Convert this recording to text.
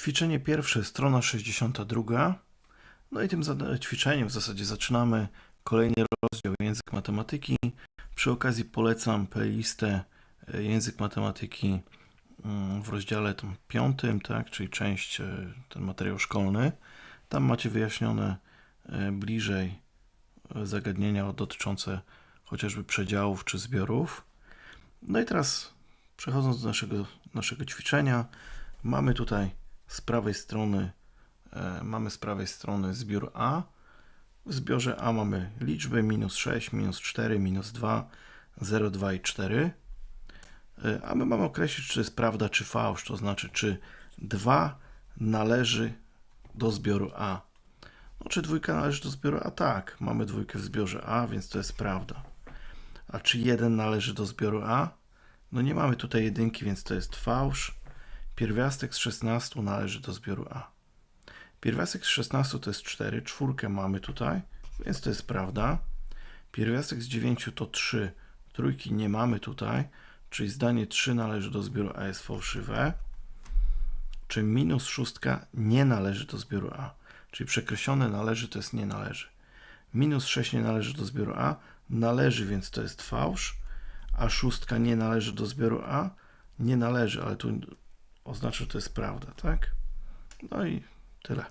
Ćwiczenie pierwsze, strona 62. No i tym ćwiczeniem w zasadzie zaczynamy kolejny rozdział język matematyki. Przy okazji polecam playlistę e, język matematyki mm, w rozdziale tam piątym, tak, czyli część, e, ten materiał szkolny. Tam macie wyjaśnione e, bliżej zagadnienia dotyczące chociażby przedziałów czy zbiorów. No i teraz przechodząc do naszego, naszego ćwiczenia, mamy tutaj z prawej strony e, mamy z prawej strony zbiór A. W zbiorze A mamy liczby minus 6, minus 4, minus 2, 0, 2 i 4. E, A my mamy określić, czy jest prawda, czy fałsz, to znaczy, czy 2 należy do zbioru A. No, czy dwójka należy do zbioru A? Tak, mamy dwójkę w zbiorze A, więc to jest prawda. A czy 1 należy do zbioru A? No nie mamy tutaj jedynki, więc to jest fałsz. Pierwiastek z 16 należy do zbioru A. Pierwiastek z 16 to jest 4, czwórkę mamy tutaj, więc to jest prawda. Pierwiastek z 9 to 3, trójki nie mamy tutaj, czyli zdanie 3 należy do zbioru A jest fałszywe. Czy minus 6 nie należy do zbioru A, czyli przekreślone należy to jest nie należy. Minus 6 nie należy do zbioru A, należy, więc to jest fałsz, a szóstka nie należy do zbioru A, nie należy, ale tu oznacza, że to jest prawda, tak? No i tyle.